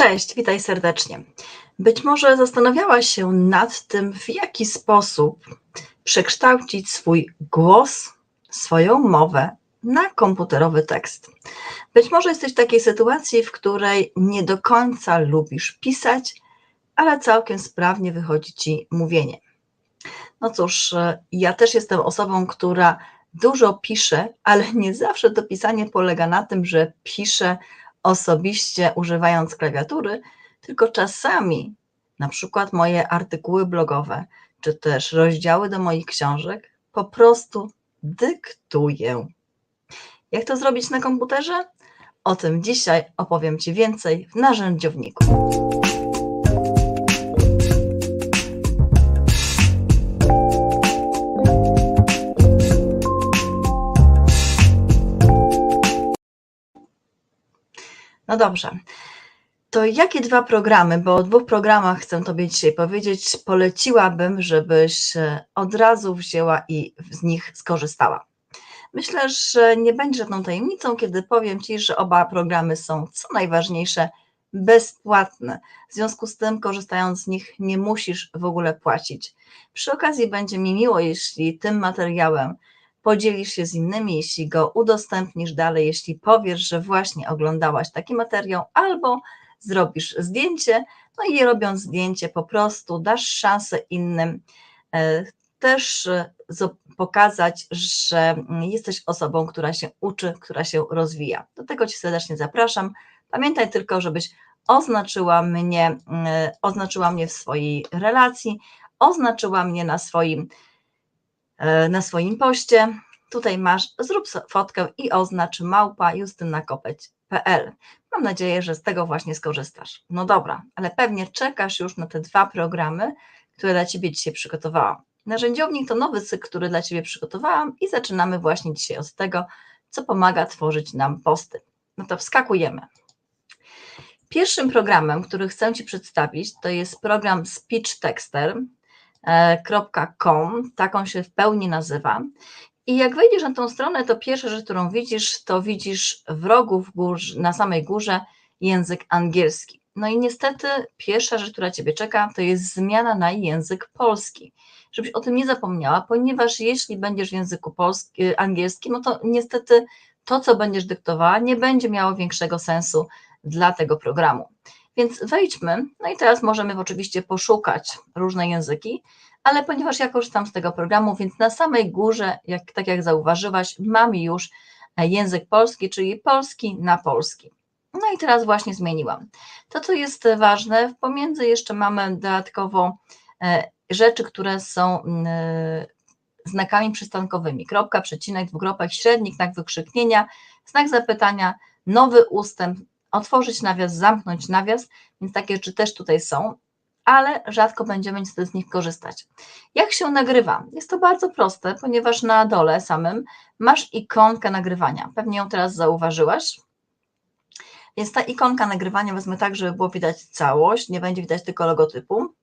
Cześć, witaj serdecznie. Być może zastanawiałaś się nad tym, w jaki sposób przekształcić swój głos, swoją mowę na komputerowy tekst. Być może jesteś w takiej sytuacji, w której nie do końca lubisz pisać, ale całkiem sprawnie wychodzi ci mówienie. No cóż, ja też jestem osobą, która dużo pisze, ale nie zawsze to pisanie polega na tym, że piszę osobiście używając klawiatury, tylko czasami na przykład moje artykuły blogowe, czy też rozdziały do moich książek po prostu dyktuję. Jak to zrobić na komputerze? O tym dzisiaj opowiem Ci więcej w narzędziowniku. No dobrze. To jakie dwa programy, bo o dwóch programach chcę Tobie dzisiaj powiedzieć, poleciłabym, żebyś e, od razu wzięła i z nich skorzystała. Myślę, że nie będzie żadną tajemnicą, kiedy powiem Ci, że oba programy są, co najważniejsze, bezpłatne. W związku z tym, korzystając z nich, nie musisz w ogóle płacić. Przy okazji będzie mi miło, jeśli tym materiałem podzielisz się z innymi, jeśli go udostępnisz dalej, jeśli powiesz, że właśnie oglądałaś taki materiał, albo zrobisz zdjęcie, no i robiąc zdjęcie po prostu dasz szansę innym e, też e, pokazać, że jesteś osobą, która się uczy, która się rozwija. Do tego Ci serdecznie zapraszam. Pamiętaj tylko, żebyś oznaczyła mnie, e, oznaczyła mnie w swojej relacji, oznaczyła mnie na swoim na swoim poście. Tutaj masz, zrób fotkę i oznacz małpa justynakopeć.pl. Mam nadzieję, że z tego właśnie skorzystasz. No dobra, ale pewnie czekasz już na te dwa programy, które dla Ciebie dzisiaj przygotowałam. Narzędziownik to nowy cykl, który dla Ciebie przygotowałam i zaczynamy właśnie dzisiaj od tego, co pomaga tworzyć nam posty. No to wskakujemy. Pierwszym programem, który chcę Ci przedstawić, to jest program Speech Texter. .com, taką się w pełni nazywa. I jak wejdziesz na tą stronę, to pierwsza rzecz, którą widzisz, to widzisz w rogu w górze, na samej górze język angielski. No i niestety pierwsza rzecz, która Ciebie czeka, to jest zmiana na język polski. Żebyś o tym nie zapomniała, ponieważ jeśli będziesz w języku polski, angielskim, no to niestety to, co będziesz dyktowała, nie będzie miało większego sensu dla tego programu. Więc wejdźmy, no i teraz możemy oczywiście poszukać różne języki, ale ponieważ ja korzystam z tego programu, więc na samej górze, jak, tak jak zauważyłaś, mamy już e, język polski, czyli polski na polski. No i teraz właśnie zmieniłam. To, co jest ważne, pomiędzy jeszcze mamy dodatkowo e, rzeczy, które są e, znakami przystankowymi. Kropka, przecinek, dwukropek, średnik, znak wykrzyknienia, znak zapytania, nowy ustęp, otworzyć nawias, zamknąć nawias, więc takie rzeczy też tutaj są, ale rzadko będziemy niestety z nich korzystać. Jak się nagrywa? Jest to bardzo proste, ponieważ na dole samym masz ikonkę nagrywania. Pewnie ją teraz zauważyłaś. Więc ta ikonka nagrywania wezmę tak, żeby było widać całość, nie będzie widać tylko logotypu.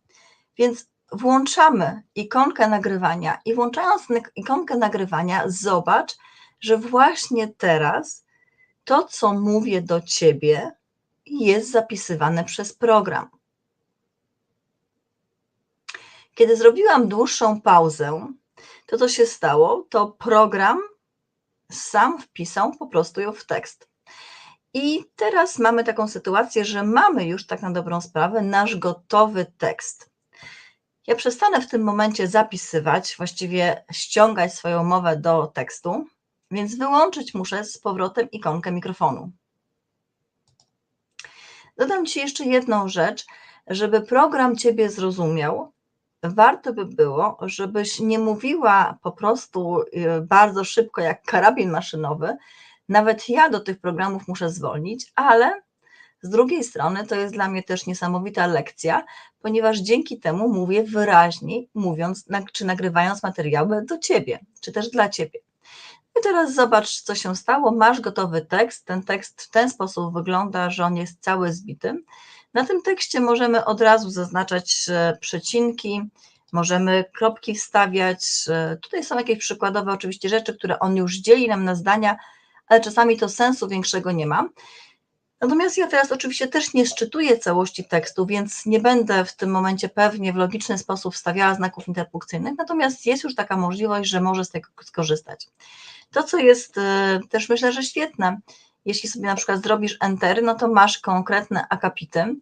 Więc włączamy ikonkę nagrywania i włączając ikonkę nagrywania, zobacz, że właśnie teraz to, co mówię do ciebie, jest zapisywane przez program. Kiedy zrobiłam dłuższą pauzę, to co się stało, to program sam wpisał po prostu ją w tekst. I teraz mamy taką sytuację, że mamy już tak na dobrą sprawę nasz gotowy tekst. Ja przestanę w tym momencie zapisywać, właściwie ściągać swoją mowę do tekstu więc wyłączyć muszę z powrotem ikonkę mikrofonu. Dodam Ci jeszcze jedną rzecz, żeby program Ciebie zrozumiał. Warto by było, żebyś nie mówiła po prostu y, bardzo szybko jak karabin maszynowy. Nawet ja do tych programów muszę zwolnić, ale z drugiej strony to jest dla mnie też niesamowita lekcja, ponieważ dzięki temu mówię wyraźniej, mówiąc czy nagrywając materiały do Ciebie, czy też dla Ciebie. I teraz zobacz, co się stało. Masz gotowy tekst. Ten tekst w ten sposób wygląda, że on jest cały zbity. Na tym tekście możemy od razu zaznaczać przecinki, możemy kropki wstawiać. Tutaj są jakieś przykładowe oczywiście rzeczy, które on już dzieli nam na zdania, ale czasami to sensu większego nie ma. Natomiast ja teraz oczywiście też nie szczytuję całości tekstu, więc nie będę w tym momencie pewnie w logiczny sposób wstawiała znaków interpunkcyjnych, natomiast jest już taka możliwość, że może z tego skorzystać. To, co jest e, też myślę, że świetne, jeśli sobie na przykład zrobisz Enter, no to masz konkretne akapity.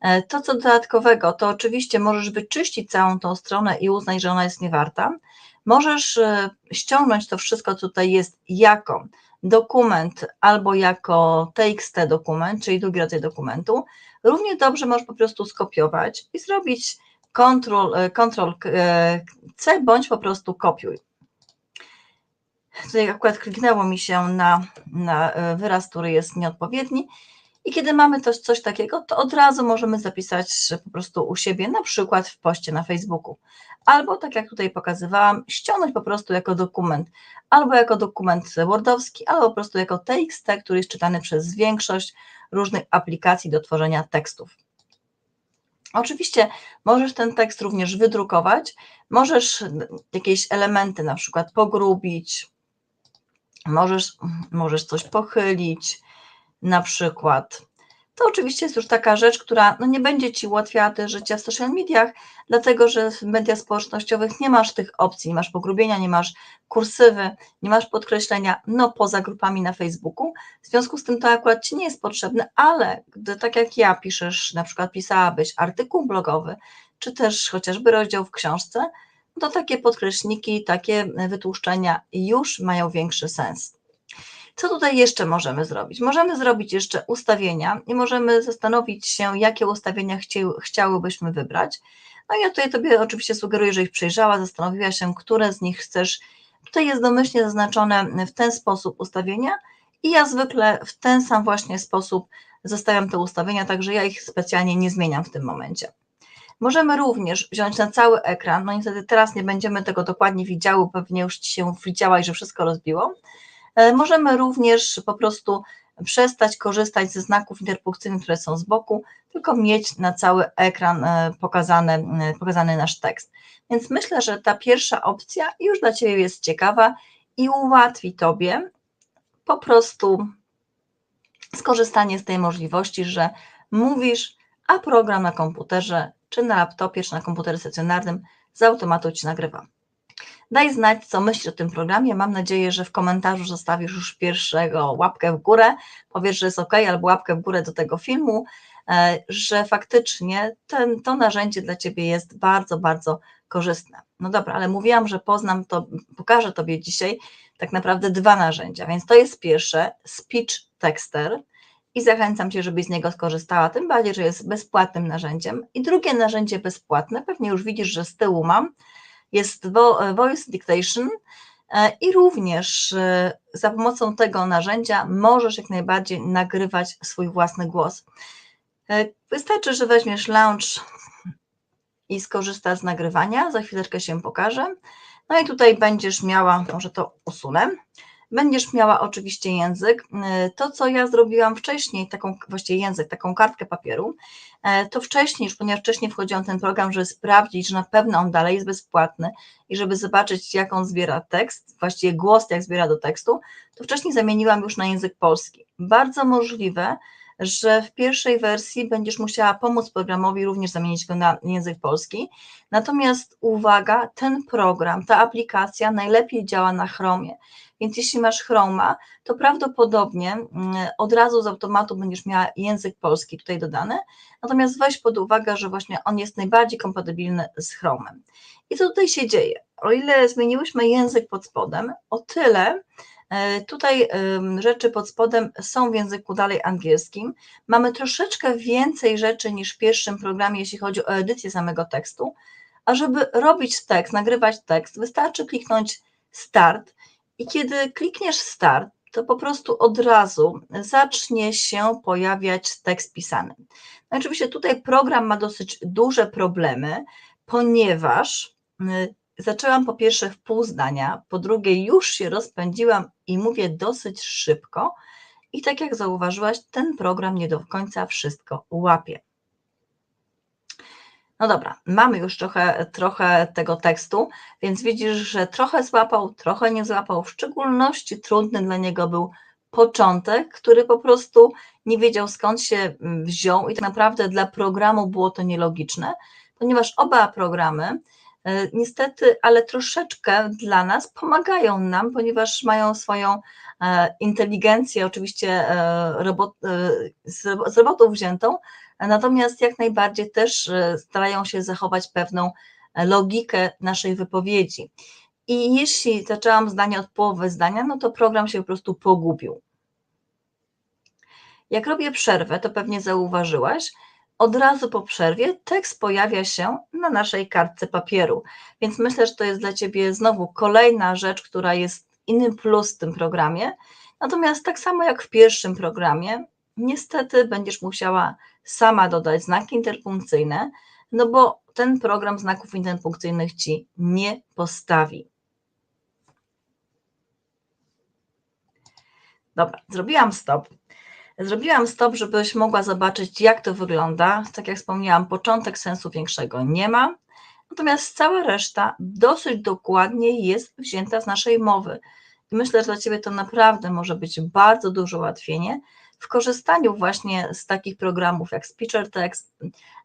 E, to, co dodatkowego, to oczywiście możesz wyczyścić całą tą stronę i uznać, że ona jest niewarta. Możesz e, ściągnąć to wszystko, co tutaj jest, jako dokument albo jako TXT dokument, czyli drugi rodzaj dokumentu. Równie dobrze możesz po prostu skopiować i zrobić Ctrl, Ctrl C bądź po prostu kopiuj. Tutaj akurat kliknęło mi się na, na e, wyraz, który jest nieodpowiedni. I kiedy mamy coś takiego, to od razu możemy zapisać po prostu u siebie, na przykład w poście na Facebooku. Albo tak jak tutaj pokazywałam, ściągnąć po prostu jako dokument, albo jako dokument Wordowski, albo po prostu jako TXT, który jest czytany przez większość różnych aplikacji do tworzenia tekstów. Oczywiście możesz ten tekst również wydrukować, możesz jakieś elementy na przykład pogrubić, możesz, możesz coś pochylić, na przykład. To oczywiście jest już taka rzecz, która no nie będzie Ci ułatwiała też życia w social mediach, dlatego że w mediach społecznościowych nie masz tych opcji, nie masz pogrubienia, nie masz kursywy, nie masz podkreślenia, no poza grupami na Facebooku. W związku z tym to akurat Ci nie jest potrzebne, ale gdy tak jak ja piszesz, na przykład pisałabyś artykuł blogowy, czy też chociażby rozdział w książce, to takie podkreślniki, takie wytłuszczenia już mają większy sens. Co tutaj jeszcze możemy zrobić? Możemy zrobić jeszcze ustawienia i możemy zastanowić się, jakie ustawienia chci, chciałybyśmy wybrać. No i ja tutaj Tobie oczywiście sugeruję, że ich przejrzała, zastanowiła się, które z nich chcesz. Tutaj jest domyślnie zaznaczone w ten sposób ustawienia i ja zwykle w ten sam właśnie sposób zostawiam te ustawienia, także ja ich specjalnie nie zmieniam w tym momencie. Możemy również wziąć na cały ekran, no niestety teraz nie będziemy tego dokładnie widziały, pewnie już Ci się widziałaś, że wszystko rozbiło. E, możemy również po prostu przestać korzystać ze znaków interpunkcyjnych, które są z boku, tylko mieć na cały ekran e, pokazany, e, pokazany nasz tekst. Więc myślę, że ta pierwsza opcja już dla Ciebie jest ciekawa i ułatwi Tobie po prostu skorzystanie z tej możliwości, że mówisz, a program na komputerze czy na laptopie, czy na komputerze stacjonarnym z automatu Ci nagrywa. Daj znać, co myślisz o tym programie. Mam nadzieję, że w komentarzu zostawisz już pierwszego łapkę w górę, powiesz, że jest ok, albo łapkę w górę do tego filmu, e, że faktycznie ten, to narzędzie dla Ciebie jest bardzo, bardzo korzystne. No dobra, ale mówiłam, że poznam to, pokażę Tobie dzisiaj tak naprawdę dwa narzędzia, więc to jest pierwsze, Speech Texter, i zachęcam Cię, żebyś z niego skorzystała, tym bardziej, że jest bezpłatnym narzędziem. I drugie narzędzie bezpłatne, pewnie już widzisz, że z tyłu mam, jest Voice Dictation e, i również e, za pomocą tego narzędzia możesz jak najbardziej nagrywać swój własny głos. E, wystarczy, że weźmiesz launch i skorzystasz z nagrywania, za chwileczkę się pokażę. No i tutaj będziesz miała, może to usunę, Będziesz miała oczywiście język. E, to, co ja zrobiłam wcześniej, taką właściwie język, taką kartkę papieru, e, to wcześniej, już ponieważ wcześniej wchodziłam w ten program, żeby sprawdzić, że na pewno on dalej jest bezpłatny i żeby zobaczyć, jak on zbiera tekst, właściwie głos, jak zbiera do tekstu, to wcześniej zamieniłam już na język polski. Bardzo możliwe, że w pierwszej wersji będziesz musiała pomóc programowi również zamienić go na język polski. Natomiast uwaga, ten program, ta aplikacja najlepiej działa na Chromie. Więc jeśli masz Chroma, to prawdopodobnie mm, od razu z automatu będziesz miała język polski tutaj dodany. Natomiast weź pod uwagę, że właśnie on jest najbardziej kompatybilny z Chromem. I co tutaj się dzieje? O ile zmieniłyśmy język pod spodem, o tyle E, tutaj rzeczy pod spodem są w języku dalej angielskim. Mamy troszeczkę więcej rzeczy niż w pierwszym programie, jeśli chodzi o edycję samego tekstu. A żeby robić tekst, nagrywać tekst, wystarczy kliknąć Start i kiedy klikniesz Start, to po prostu od razu zacznie się pojawiać tekst pisany. No oczywiście tutaj program ma dosyć duże problemy, ponieważ zaczęłam po pierwsze w pół zdania, po drugie już się rozpędziłam i mówię dosyć szybko. I tak jak zauważyłaś, ten program nie do końca wszystko łapie. No dobra, mamy już trochę, trochę tego tekstu, więc widzisz, że trochę złapał, trochę nie złapał. W szczególności trudny dla niego był początek, który po prostu nie wiedział skąd się mm, wziął i tak naprawdę dla programu było to nielogiczne, ponieważ oba programy e, niestety, ale troszeczkę dla nas pomagają nam, ponieważ mają swoją e, inteligencję, oczywiście e, robot, z robotów wziętą, natomiast jak najbardziej też starają się zachować pewną logikę naszej wypowiedzi. I jeśli zaczęłam zdanie od połowy zdania, no to program się po prostu pogubił. Jak robię przerwę, to pewnie zauważyłaś, od razu po przerwie tekst pojawia się na naszej kartce papieru. Więc myślę, że to jest dla Ciebie znowu kolejna rzecz, która jest inny plus w tym programie. Natomiast tak samo jak w pierwszym programie, niestety będziesz musiała sama dodać znaki interpunkcyjne, no bo ten program znaków interpunkcyjnych Ci nie postawi. Dobra, zrobiłam stop. Zrobiłam stop, żebyś mogła zobaczyć, jak to wygląda. Tak jak wspomniałam, początek sensu większego nie ma, natomiast cała reszta dosyć dokładnie jest wzięta z naszej mowy. I myślę, że dla Ciebie to naprawdę może być bardzo duże ułatwienie w korzystaniu właśnie z takich programów jak Speecher Text,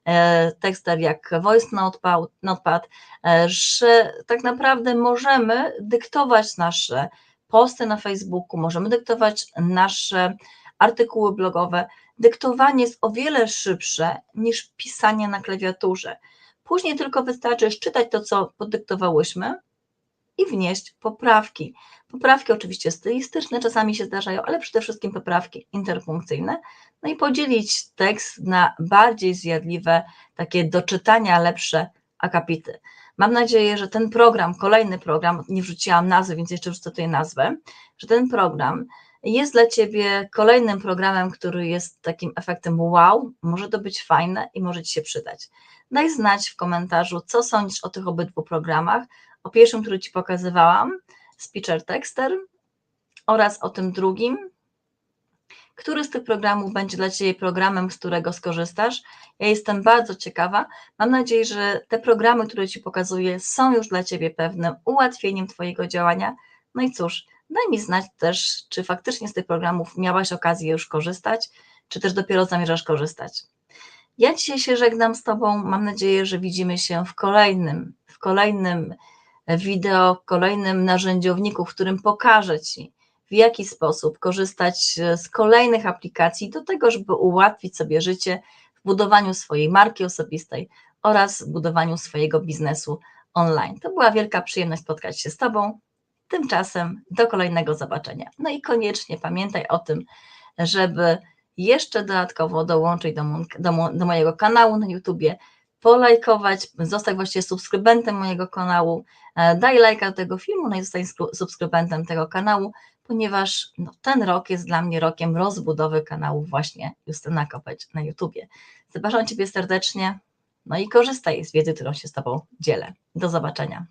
e, Texter jak Voice Notepad, Notepad, e, że tak naprawdę możemy dyktować nasze posty na Facebooku, możemy dyktować nasze artykuły blogowe. Dyktowanie jest o wiele szybsze niż pisanie na klawiaturze. Później tylko wystarczy czytać to, co podyktowałyśmy i wnieść poprawki. Poprawki oczywiście stylistyczne czasami się zdarzają, ale przede wszystkim poprawki interpunkcyjne. No i podzielić tekst na bardziej zjadliwe, takie do czytania lepsze akapity. Mam nadzieję, że ten program, kolejny program, nie wrzuciłam nazwy, więc jeszcze wrzucę tutaj nazwę, że ten program jest dla Ciebie kolejnym programem, który jest takim efektem wow, może to być fajne i może Ci się przydać. Daj znać w komentarzu, co sądzisz o tych obydwu programach, o pierwszym, który Ci pokazywałam, Speecher Texter oraz o tym drugim, który z tych programów będzie dla Ciebie programem, z którego skorzystasz. Ja jestem bardzo ciekawa. Mam nadzieję, że te programy, które Ci pokazuję, są już dla Ciebie pewnym ułatwieniem Twojego działania. No i cóż, daj mi znać też, czy faktycznie z tych programów miałaś okazję już korzystać, czy też dopiero zamierzasz korzystać. Ja dzisiaj się żegnam z Tobą. Mam nadzieję, że widzimy się w kolejnym, w kolejnym wideo, kolejnym narzędziowniku, w którym pokażę Ci, w jaki sposób korzystać z kolejnych aplikacji do tego, żeby ułatwić sobie życie w budowaniu swojej marki osobistej oraz budowaniu swojego biznesu online. To była wielka przyjemność spotkać się z Tobą. Tymczasem do kolejnego zobaczenia. No i koniecznie pamiętaj o tym, żeby jeszcze dodatkowo dołączyć do, do, do mojego kanału na YouTubie, polajkować, zostać właściwie subskrybentem mojego kanału, e, daj lajka do tego filmu, no i zostań subskrybentem tego kanału, ponieważ no, ten rok jest dla mnie rokiem rozbudowy kanału właśnie Justyna Kopeć na YouTubie. Zapraszam Ciebie serdecznie, no i korzystaj z wiedzy, którą się z Tobą dzielę. Do zobaczenia.